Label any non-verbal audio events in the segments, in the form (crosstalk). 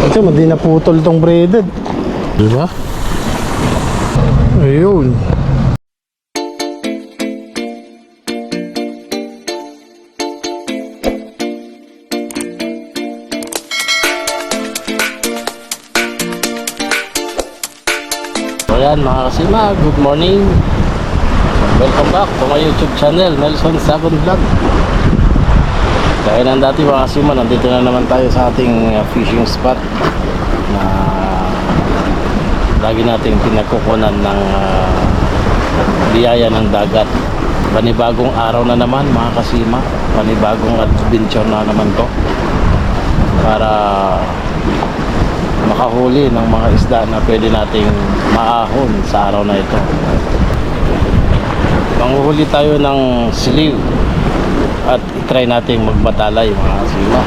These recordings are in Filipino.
Ito, hindi naputol tong braided. Di ba? Ayun. So yan mga kasima, good morning. Welcome back to my YouTube channel, Nelson Sagon Vlog. Kaya ng dati mga kasima, nandito na naman tayo sa ating uh, fishing spot na lagi nating pinagkukunan ng uh, biyaya ng dagat. Panibagong araw na naman mga kasima, panibagong adventure na naman to para makahuli ng mga isda na pwede nating maahon sa araw na ito. Manguhuli tayo ng siliw at itry nating magbatalay mga kasima.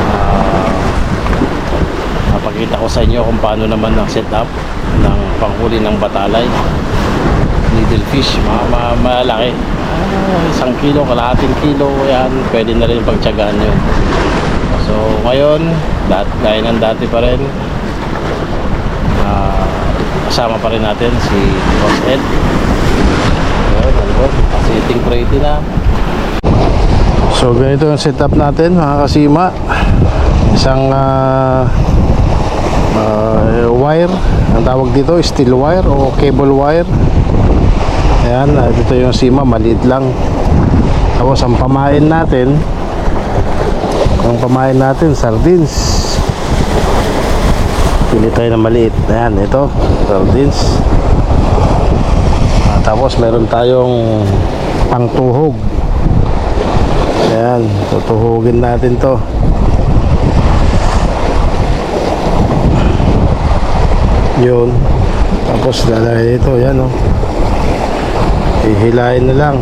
Ah, mapakita ko sa inyo kung paano naman ang setup ng panghuli ng batalay. Needle fish, mga, mga malaki. Ah, isang kilo, kalahating kilo, yan. Pwede na rin pagtsagaan yun. So ngayon, dat gaya ng dati pa rin. ah, kasama pa rin natin si Boss Ed. Ayun, ayun, sitting pretty na. So ganito ang setup natin mga kasima. Isang ah, ah, wire. Ang tawag dito steel wire o cable wire. Ayan, ah, dito yung sima maliit lang. Tapos ang pamain natin Ang pamain natin sardines. Pili tayo ng maliit. Ayan, ito sardines. Ah, Tapos meron tayong pangtuhog Ayan, tutuhugin natin to. Yun. Tapos lalagay ito, yan oh. Ihilain na lang.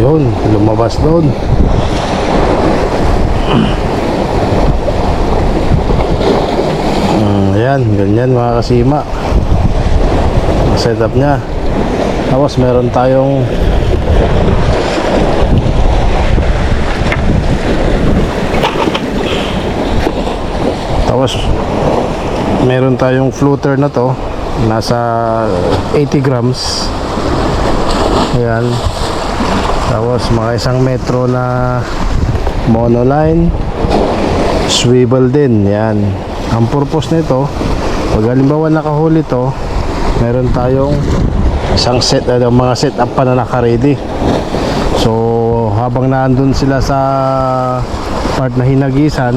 Yun, lumabas doon. Mm, ayan, ganyan mga kasima. Setup niya. Tapos meron tayong Tapos meron tayong floater na to nasa 80 grams. Ayan. Tapos mga isang metro na monoline swivel din. Yan. Ang purpose nito, pag halimbawa nakahuli to, meron tayong isang set, ano, mga setup pa na naka-ready. So, habang naandun sila sa part na hinagisan,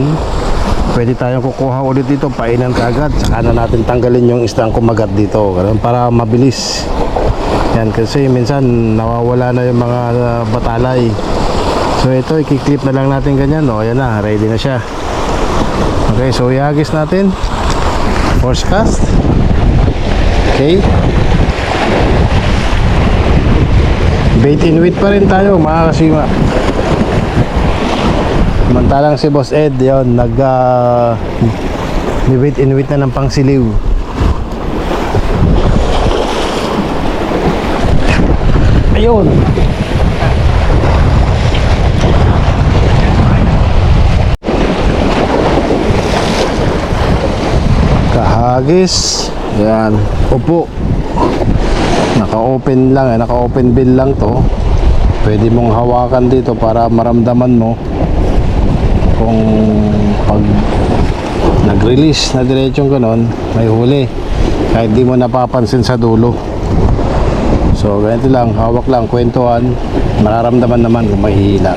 pwede tayong kukuha ulit dito, painan kaagad, saka na natin tanggalin yung isdang kumagat dito, ganun, para mabilis. Yan, kasi minsan nawawala na yung mga uh, batalay. So, ito, ikiklip na lang natin ganyan, no? Ayan na, ready na siya. Okay, so ihagis natin. Force cast. Okay. Bait in wheat pa rin tayo mga kasima. Samantalang si Boss Ed yon nag uh, ni-wait in wheat na ng pangsiliw. Ayun. Kahagis. Yan. Upo Naka-open lang eh, naka-open bill lang to. Pwede mong hawakan dito para maramdaman mo kung pag nag-release na diretsong ganon, may huli. Kahit di mo napapansin sa dulo. So, ganito lang, hawak lang, kwentuhan, nararamdaman naman kung mahihila.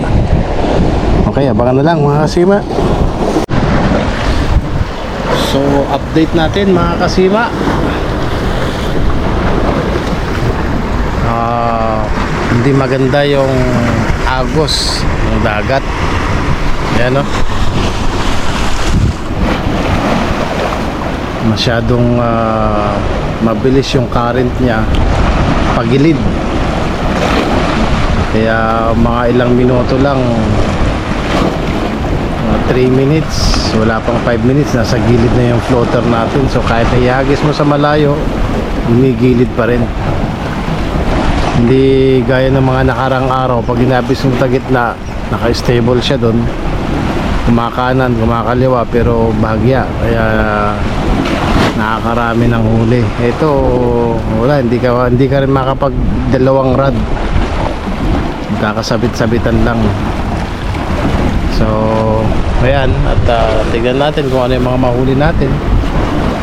Okay, abangan na lang mga kasima. So, update natin mga kasima. Hindi maganda yung agos ng dagat. Yan o masyadong ah, mabilis yung current niya pagilid. Kaya mga ilang minuto lang 3 minutes wala pang 5 minutes nasa gilid na yung floater natin. So kahit nahihagis mo sa malayo gumigilid pa rin hindi gaya ng mga nakarang araw pag inabis mo sa gitna naka-stable siya doon kumakanan, kumakaliwa pero bahagya kaya nakakarami ng huli. Ito wala hindi ka hindi ka rin makapag dalawang rod. Kakasabit-sabitan lang. So ayan at uh, tignan natin kung ano yung mga mahuli natin.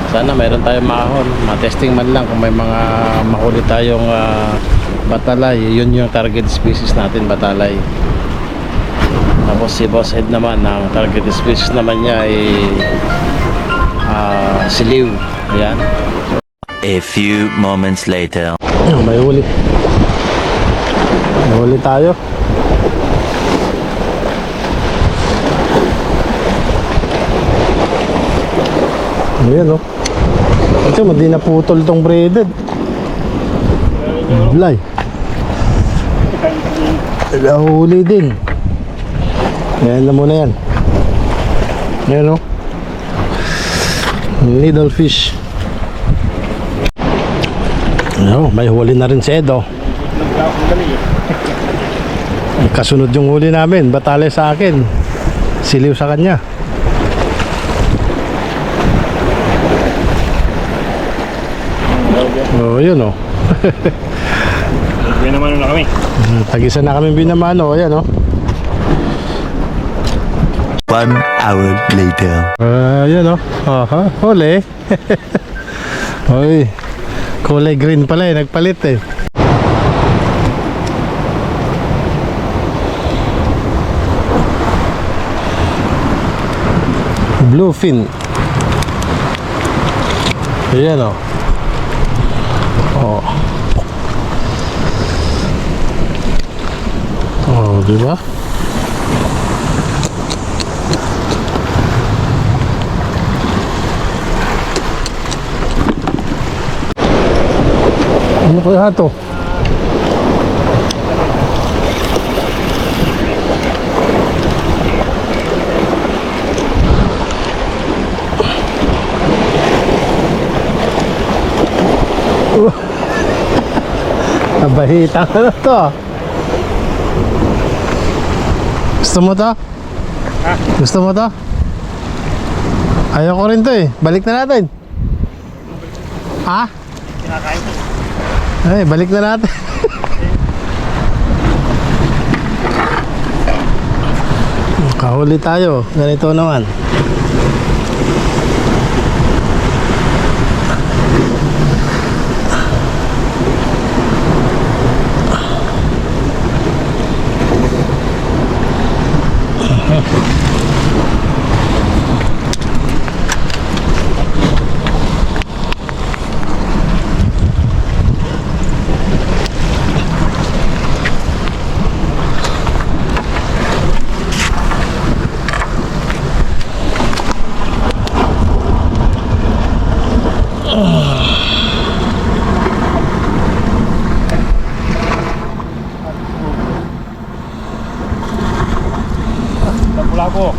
Sana mayroon tayong mahon. Matesting man lang kung may mga mahuli tayong ah, batalay yun yung target species natin batalay. Tapos si Boss Ed naman ang target species naman niya ay ah, siliw. Ayan. A few moments later. Ayun, may huli. May huli tayo. Ayan oh. Ito hindi na putol tong braided. Blay Nahuli din Ayan na muna yan Ayan oh Needle fish ano, may huli na rin si Edo. Kasunod yung huli namin, batale sa akin. Siliw sa kanya. Oh, yun oh. (laughs) Hindi naman na kami. Tagisa na kami binamano, ayan oh. One hour later. Ah, yun oh. Aha, huli. (laughs) Hoy. Kulay green pala eh, nagpalit eh. Bluefin. Ayan. Oh. Oh, di ba? Ano kaya to? (laughs) Abahita ka na to. Gusto mo to? Gusto mo to? Ayaw ko rin to eh. Balik na natin. Ha? Kinakain. Ay, balik na natin. (laughs) Kahuli tayo. Ganito naman. Napula ko.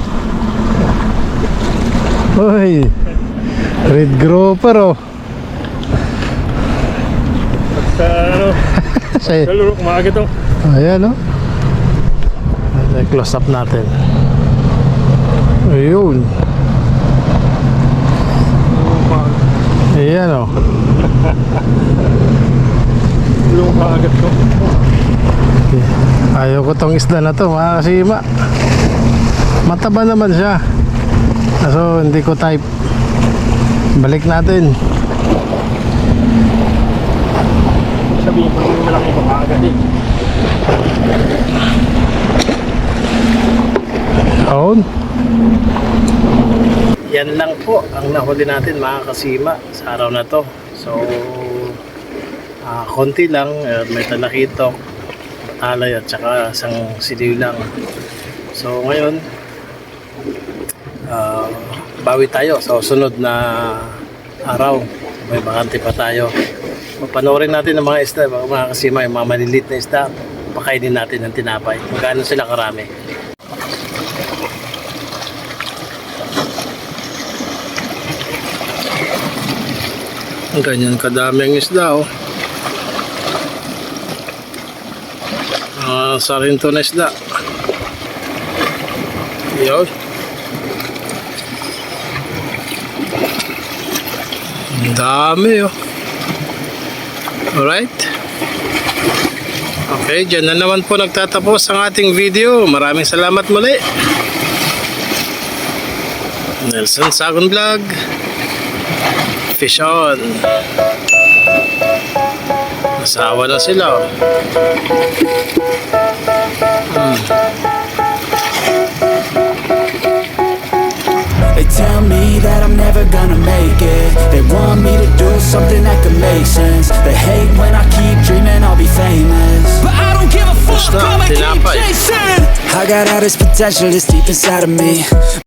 Uy, red grouper oh. Pag sa ano, (laughs) Sa, sa luro, kumaga to. ayan oh. Close up natin. Ayun. Ayan oh. Luro kaagat ko. Ayaw ko tong isda na to, mga kasima. Mataba naman siya. Kaso hindi ko type. Balik natin. Sabihin ko yung malaki ko kaagat eh. Own. Yan lang po ang nahuli natin mga kasima sa araw na to. So, ah, konti lang. eh, may talakitok, batalay at saka isang siliw lang. So, ngayon, ah, bawi tayo sa sunod na araw. May bakante pa tayo. Panoorin natin ang mga isda, mga kasima, mga maliliit na isda. Pakainin natin ng tinapay. Magkano sila karami. Ang ganyan kadaming isda oh. Ah, sarinto na isda. Yun. Dami oh. Alright. Okay, dyan na naman po nagtatapos ang ating video. Maraming salamat muli. Nelson Sagon Vlog. Fish on. Asawa na sila. oh. Something that make sense. They hate when I keep dreaming I'll be famous. But I don't give a fuck, I'ma keep chasing. I got all this potential that's deep inside of me